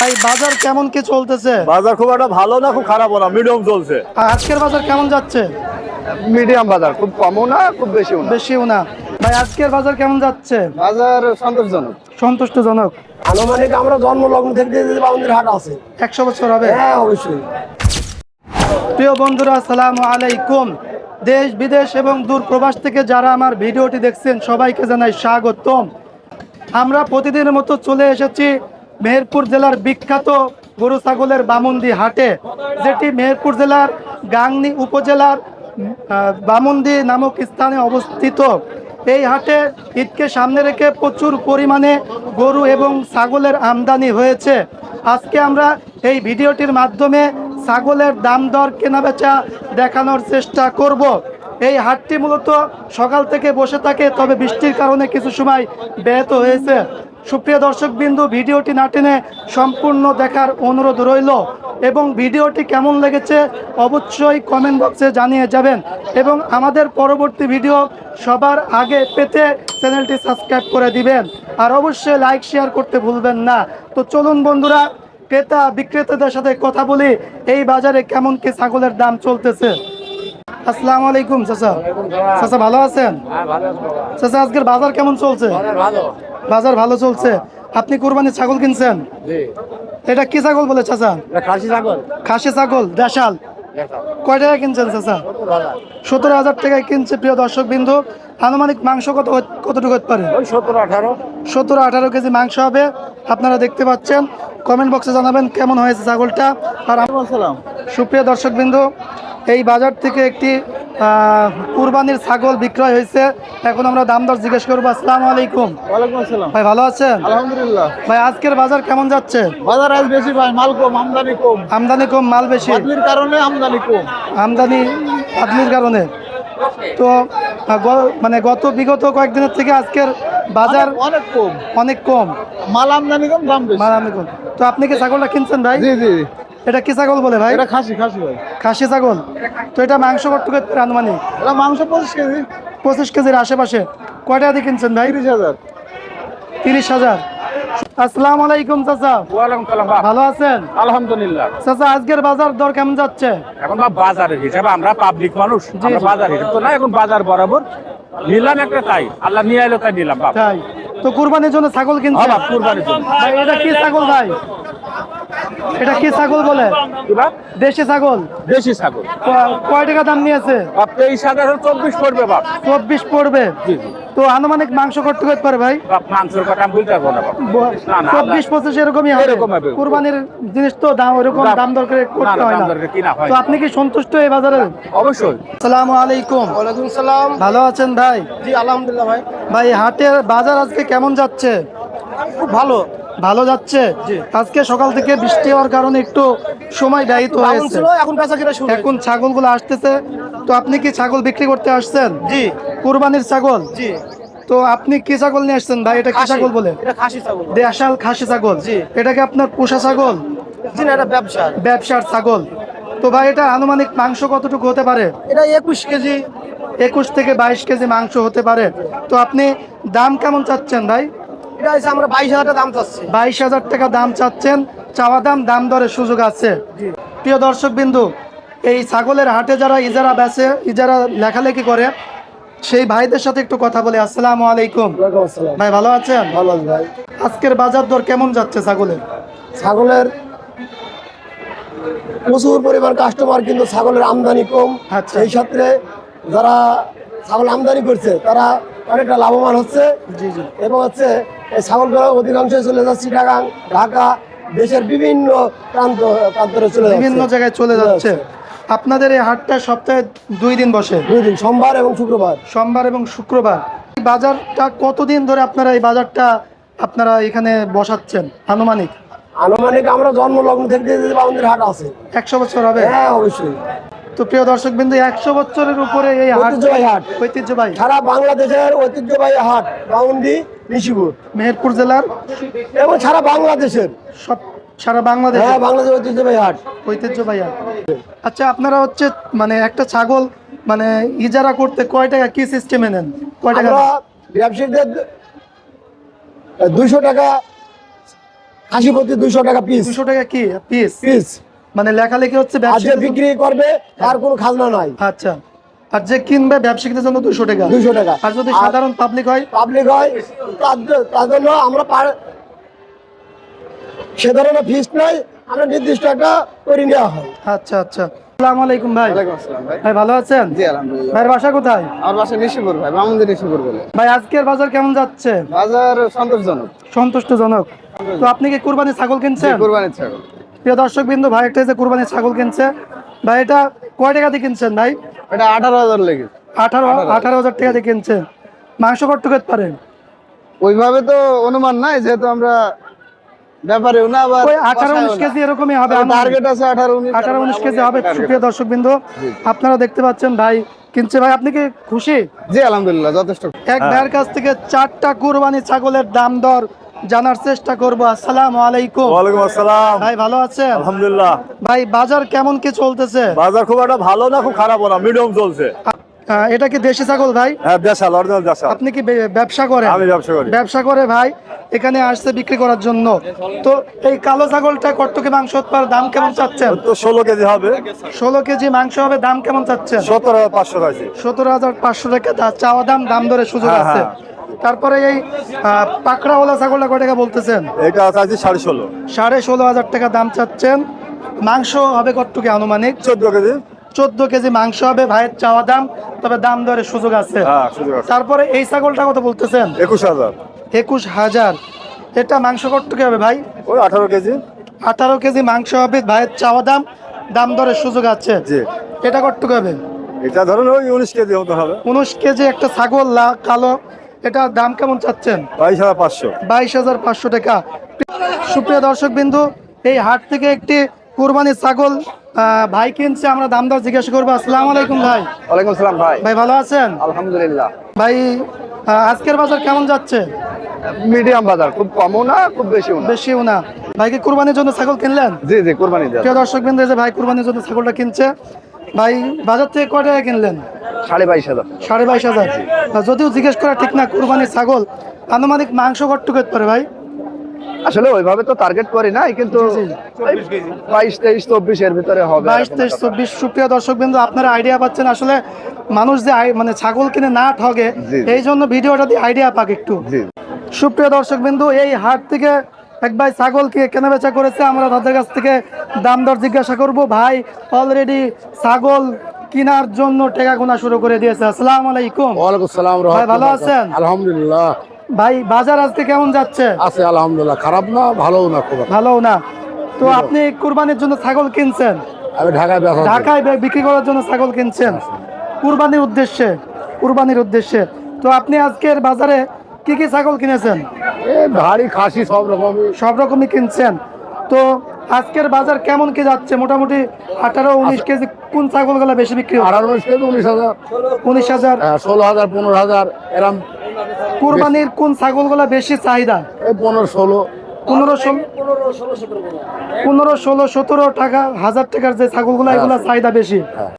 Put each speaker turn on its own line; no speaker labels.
ভাই বাজার কেমন কি চলতেছে?
বাজার খুব একটা ভালো না খুব খারাপও না মিডিয়াম চলছে।
আর আজকের বাজার কেমন যাচ্ছে?
মিডিয়াম বাজার খুব কমও না খুব বেশিও না।
বেশিও না। ভাই আজকের বাজার কেমন যাচ্ছে?
বাজার সন্তোষজনক।
সন্তুষ্টজনক?
আনুমানিক আমরা জন্ম লগ্ন থেকে যে বাউন্দির হাট আছে।
একশো বছর হবে?
হ্যাঁ অবশ্যই।
প্রিয় বন্ধুরা আসসালামু আলাইকুম। দেশ বিদেশ এবং দূর প্রবাস থেকে যারা আমার ভিডিওটি দেখছেন সবাইকে জানাই স্বাগতম। আমরা প্রতিদিনের মতো চলে এসেছি মেহেরপুর জেলার বিখ্যাত গরু ছাগলের বামুন্দি হাটে, যেটি মেহেরপুর জেলার গাংনী উপজেলার বামুন্দি নামক স্থানে অবস্থিত। এই হাটে ঈদকে সামনে রেখে প্রচুর পরিমাণে গরু এবং ছাগলের আমদানি হয়েছে। আজকে আমরা এই ভিডিওটির মাধ্যমে ছাগলের দাম দর কেনাবেচা দেখানোর চেষ্টা করব। এই হাটটি মূলত সকাল থেকে বসে থাকে, তবে বৃষ্টির কারণে কিছু সময় ব্যাহত হয়েছে। সুপ্রিয় দর্শক বিন্দু ভিডিওটি না টেনে সম্পূর্ণ দেখার অনুরোধ রইল এবং ভিডিওটি কেমন লেগেছে অবশ্যই কমেন্ট বক্সে জানিয়ে যাবেন এবং আমাদের পরবর্তী ভিডিও সবার আগে পেতে চ্যানেলটি সাবস্ক্রাইব করে দিবেন। আর অবশ্যই লাইক শেয়ার করতে ভুলবেন না। তো চলুন বন্ধুরা, ক্রেতা বিক্রেতাদের সাথে কথা বলি, এই বাজারে কেমন কি ছাগলের দাম চলতেছে? আসসালামু আলাইকুম চাচা। চাচা ভালো আছেন? চাচা আজকের বাজার কেমন চলছে? বাজার ভালো চলছে। আপনি কোরবানির ছাগল কিনছেন? এটা কি ছাগল বলে চাচা?
খাসি ছাগল।
দেশাল। কয় টাকা কিনছেন চাচা? সতেরো হাজার টাকায় কিনছে প্রিয় দর্শক বিন্দু আনুমানিক মাংস কত কতটুকু হতে পারে?
সতেরো আঠারো।
সতেরো আঠারো কেজি মাংস হবে। আপনারা দেখতে পাচ্ছেন। কমেন্ট বক্সে জানাবেন কেমন হয়েছে ছাগলটা। আর সুপ্রিয় দর্শকবৃন্দু এই বাজার থেকে একটি কুরবানির ছাগল বিক্রয় হয়েছে। এখন আমরা দাম দর জিজ্ঞেস করব আসসালামু আলাইকুম। ভাই ভালো আছেন?
আলহামদুলিল্লাহ।
ভাই আজকের বাজার কেমন যাচ্ছে?
বাজার আজ বেশি ভাই মাল কম আমদানি কম।
আমদানি কম মাল বেশি।
কারণে আমদানি কম।
আমদানি আদমির কারণে। তো মানে গত বিগত কয়েকদিনের থেকে আজকের বাজার
অনেক- অনেক কম।
অনেক কম।
মাল আমদানি কম দাম
মাল আমদানি কম। তো আপনি কি ছাগলটা কিনছেন ভাই?
জি জি।
এটা কি ছাগল বলে ভাই?
এটা খাসি খাসি ভাই।
খাসি ছাগল? তো এটা মাংস কটটুকু আনুমানিক
এটা মাংস পঁচিশ কেজি।
পঁচিশ কেজির আশেপাশে। কয়টা দিয়ে কিনছেন ভাই?
তিরিশ হাজার।
তিরিশ হাজার। আসসালামু আলাইকুম চাচা।
ওয়ালাইকুম সালাম।
ভালো আছেন?
আলহামদুলিল্লাহ।
চাচা আজকের বাজার দর কেমন যাচ্ছে?
এখন বাজারের হিসাবে আমরা পাবলিক মানুষ আমরা। বাজার হিসাব তো না এখন বাজার বরাবর। নিলাম একটা তাই আল্লাহ নিয়ে এলো তাই নিলাম
তাই। তো কুরবানির জন্য ছাগল
হ্যাঁ
কিনছেন
বাপ কুরবানির জন্য।
ভাই এটা কি ছাগল ভাই? এটা কি ছাগল বলে? দেশি ছাগল?
দেশি ছাগল।
কয় টাকা দাম নিয়েছে?
বাপ তেইশ হাজার চব্বিশ পড়বে বাপ।
চব্বিশ পড়বে? তো আনুমানিক মাংস করতে করতে পারে ভাই?
মাংসের কথা আমি বলতে পারব না বাপ। না, না,
চব্বিশ পঁচিশ এরকমই হবে।
এরকম।
কুরবানির জিনিস তো দাম ওরকম
দাম-
দাম দর করতে হয় না।
হয়
তো আপনি কি সন্তুষ্ট এই বাজারে?
অবশ্যই।
আসসালামু আলাইকুম।
ওয়ালাইকুম সালাম।
ভালো আছেন ভাই?
জি আলহামদুলিল্লাহ ভাই।
ভাই হাটের বাজার আজকে কেমন যাচ্ছে?
খুব ভালো।
ভালো যাচ্ছে। আজকে সকাল থেকে বৃষ্টি হওয়ার কারণে একটু সময় ব্যয়িত হয়েছে।
এখন
এখন ছাগলগুলো আসতেছে। তো আপনি কি ছাগল বিক্রি করতে আসছেন?
জি।
কুরবানির ছাগল?
জি।
তো আপনি কি ছাগল নিয়ে আসছেন ভাই? এটা কি ছাগল বলে?
ছাগল
দেশাল খাসি ছাগল।
জি।
এটা কি আপনার পোষা ছাগল? ব্যবসার ছাগল। তো ভাই এটা আনুমানিক মাংস কতটুকু হতে পারে?
এটা একুশ কেজি।
একুশ থেকে বাইশ কেজি মাংস হতে পারে। তো আপনি দাম কেমন চাচ্ছেন ভাই?
এটা হচ্ছে আমরা বাইশ হাজার দাম চাচ্ছি।
বাইশ হাজার টাকা দাম চাচ্ছেন। চাওয়া দাম দাম দরের সুযোগ আছে। প্রিয় দর্শক বিন্দু এই ছাগলের হাটে যারা ইজারা বেচে ইজারা লেখালেখি করে সেই ভাইদের সাথে একটু কথা বলি। আসসালামু আলাইকুম। ভাই ভালো আছেন?
ভালো আছে ভাই।
আজকের বাজার দর কেমন যাচ্ছে ছাগলের?
ছাগলের প্রচুর পরিমাণ কাস্টমার কিন্তু ছাগলের আমদানি কম।
আচ্ছা।
সেই ক্ষেত্রে যারা ছাগল আমদানি করছে তারা অনেকটা লাভবান হচ্ছে। এবং হচ্ছে এই ছাগলগুলো অধিকাংশ চলে যাচ্ছে চিটাগাং ঢাকা দেশের বিভিন্ন প্রান্ত প্রান্তরে চলে
বিভিন্ন জায়গায় চলে যাচ্ছে। আপনাদের এই হাটটা সপ্তাহে দুই দিন বসে?
দুই দিন সোমবার এবং শুক্রবার।
সোমবার এবং শুক্রবার। এই বাজারটা কতদিন ধরে আপনারা এই বাজারটা আপনারা এখানে বসাচ্ছেন? আনুমানিক?
আনুমানিক আমরা জন্মলগ্ন থেকে বাউন্দির হাট আছে।
একশো বছর হবে?
হ্যাঁ অবশ্যই।
তো প্রিয় দর্শক বিন্দু একশো বছরের উপরে এই হাট
ঐতিহ্যবাহী হাট।
ঐতিহ্যবাহী।
সারা বাংলাদেশের ঐতিহ্যবাহী হাট বাউন্দি নিশিপুর
মেহেরপুর জেলার
এবং সারা বাংলাদেশের।
সব সারা বাংলাদেশ
হ্যাঁ বাংলাদেশের ঐতিহ্যবাহী হাট।
ঐতিহ্যবাহী হাট। আচ্ছা আপনারা হচ্ছে মানে একটা ছাগল মানে ইজারা করতে কয় টাকা কি সিস্টেমে নেন? কয় টাকা
ব্যবসায়ীদের দুইশো টাকা খাসি প্রতি দুইশো টাকা পিস
দুশো টাকা কি? পিস
পিস
মানে লেখালেখি হচ্ছে
আর বিক্রি করবে তার কোনো খাজনা নাই।
আচ্ছা। আর যে কিনবে ব্যবসায়ীদের জন্য দুশো টাকা।
দুইশো টাকা।
আর যদি সাধারণ পাবলিক হয়?
পাবলিক হয় তার জন্য আমরা সে ধরনের ফিস নাই আমরা নির্দিষ্ট একটা করে নেওয়া হয়।
আচ্ছা আচ্ছা। আসসালামু আলাইকুম ভাই।
ভাই।
ভাই ভালো আছেন?
জি আলহামদুলিল্লাহ।
ভাইয়ের বাসা কোথায়?
আমার বাসা নিশিপুর ভাই মামুন্দি নিশিপুর বলে।
ভাই আজকের বাজার কেমন যাচ্ছে?
বাজার সন্তোষজনক।
সন্তুষ্টজনক। তো আপনি কি কুরবানি ছাগল কিনছেন?
কোরবানির ছাগল।
প্রিয় দর্শক বিন্দু ভাই একটা যে কুরবানি ছাগল কিনছে। ভাই এটা কয় টাকা দিয়ে কিনছেন ভাই?
এটা আঠারো হাজার লেগেছে।
আঠারো আঠারো হাজার। টাকা দিয়ে কিনছেন। মাংস কট্টু খেতে পারেন?
ওইভাবে তো অনুমান নাই যেহেতু আমরা ব্যাপারেও না আবার
ওই আঠারো উনিশ কেজি এরকমই হবে
টার্গেট আছে আঠারো উনিশ
আঠারো উনিশ কেজি হবে সুপ্রিয় দর্শক বিন্দু আপনারা দেখতে পাচ্ছেন ভাই কিনছে ভাই আপনি কি খুশি?
জি আলহামদুলিল্লাহ যথেষ্ট।
এক ভাইয়ের কাছ থেকে চারটা কুরবানি ছাগলের দাম দর জানার চেষ্টা করব। আসসালামু আলাইকুম।
ওয়ালাইকুম আসসালাম।
ভাই ভালো আছেন?
আলহামদুলিল্লাহ।
ভাই বাজার কেমন কি চলতেছে?
বাজার খুব একটা ভালো না খুব খারাপও না মিডিয়াম চলছে।
এটা কি দেশি ছাগল ভাই?
হ্যাঁ দেশাল অরিজিনাল দেশাল।
আপনি কি ব্যবসা করেন?
আমি ব্যবসা করি।
ব্যবসা করে ভাই এখানে আসছে বিক্রি করার জন্য। তো এই কালো ছাগলটা কট্টকে মাংস উৎপার দাম কেমন চাচ্ছেন?
তো ষোলো কেজি হবে।
ষোলো কেজি মাংস হবে দাম কেমন চাচ্ছেন?
সত্তর হাজার পাঁচশো
সতেরো হাজার পাঁচশো টাকা চাওয়া দাম দাম ধরে সুযোগ
হ্যাঁ,
আছে।
হ্যাঁ।
তারপরে এই পাকড়াওয়ালা ছাগলটা কয় টাকা বলতেছেন?
এটা চাইছি সাড়ে ষোলো।
সাড়ে ষোলো হাজার টাকা দাম চাচ্ছেন। মাংস হবে কট্টুকে আনুমানিক?
চোদ্দ কেজি।
চোদ্দ কেজি মাংস হবে ভাইয়ের চাওয়া দাম তবে দাম দরে সুযোগ আছে।
হ্যাঁ সুযোগ আছে।
তারপরে এই ছাগলটা কত বলতেছেন?
একুশ হাজার।
একুশ হাজার। এটা মাংস কট্টুকে হবে ভাই?
ওই আঠারো কেজি।
আঠারো কেজি মাংস হবে ভাইয়ের চাওয়া দাম দাম দরে সুযোগ আছে।
জি।
এটা কট্টুকে হবে?
এটা ধরুন ওই উনিশ কেজি হতে হবে।
উনিশ কেজি একটা ছাগল কালো এটা দাম কেমন চাচ্ছেন?
বাইশ হাজার পাঁচশো।
বাইশ হাজার পাঁচশো টাকা। সুপ্রিয় দর্শক বিন্দু এই হাট থেকে একটি কুরবানি ছাগল ভাই কিনছে আমরা দাম দর জিজ্ঞাসা করব। আসসালামু আলাইকুম ভাই।
ওয়ালাইকুম সালাম ভাই।
ভাই ভালো আছেন?
আলহামদুলিল্লাহ।
ভাই আজকের বাজার কেমন যাচ্ছে?
মিডিয়াম বাজার খুব কমও না খুব বেশিও না।
বেশিও না। ভাই কি কুরবানির জন্য ছাগল কিনলেন?
জি জি কোরবানি
প্রিয় দর্শক বিন্দু এই যে ভাই কুরবানির জন্য ছাগলটা কিনছে ভাই বাজার থেকে কয় টাকা কিনলেন?
সাড়ে বাইশ হাজার।
সাড়ে বাইশ হাজার। যদিও জিজ্ঞেস করা ঠিক না কুরবানির ছাগল আনুমানিক মাংস কট্টু করতে পারে ভাই?
আসলে ওইভাবে তো টার্গেট করি নাই কিন্তু বাইশ তেইশ চব্বিশ এর ভিতরে হবে।
বাইশ তেইশ চব্বিশ সুপ্রিয় দর্শক বিন্দু আপনারা আইডিয়া পাচ্ছেন। আসলে মানুষ যে মানে ছাগল কিনে না ঠগে এই জন্য ভিডিওটা দিয়ে আইডিয়া পাক একটু। সুপ্রিয় দর্শক বিন্দু এই হাট থেকে এক ভাই ছাগলকে কেনা বেচা করেছে আমরা তাদের কাছ থেকে দাম দর জিজ্ঞাসা করব। ভাই অলরেডি ছাগল কেনার জন্য টাকা গোনা শুরু করে দিয়েছে। আসসালামু আলাইকুম।
ওয়ালাইকুম সালাম
ভাই ভালো আছেন?
আলহামদুলিল্লাহ।
ভাই বাজার আজকে কেমন যাচ্ছে?
আছে আলহামদুলিল্লাহ। খারাপ না ভালো না খুব
ভালো না। তো আপনি কুরবানির জন্য ছাগল কিনছেন?
আমি ঢাকায়
ঢাকায় বিক্রি করার জন্য ছাগল কিনছেন? কুরবানির উদ্দেশ্যে কুরবানির উদ্দেশ্যে। তো আপনি আজকের বাজারে কি কি ছাগল কিনেছেন?
এই ভারী খাসি সব রকমই।
সব রকমই কিনছেন। তো আজকের বাজার কেমন কি যাচ্ছে? মোটামুটি আঠারো উনিশ কেজি কোন ছাগলগুলো বেশি বিক্রি হচ্ছে?
আঠারো উনিশ হাজার।
উনিশ হাজার।
ষোলো হাজার পনেরো হাজার এরম।
কুরবানির কোন ছাগলগুলো বেশি চাহিদা?
পনেরো ষোলো।
পনেরো ষোলো পনেরো ষোলো সতেরো। টাকা হাজার টাকার যে ছাগলগুলো এগুলো চাহিদা বেশি।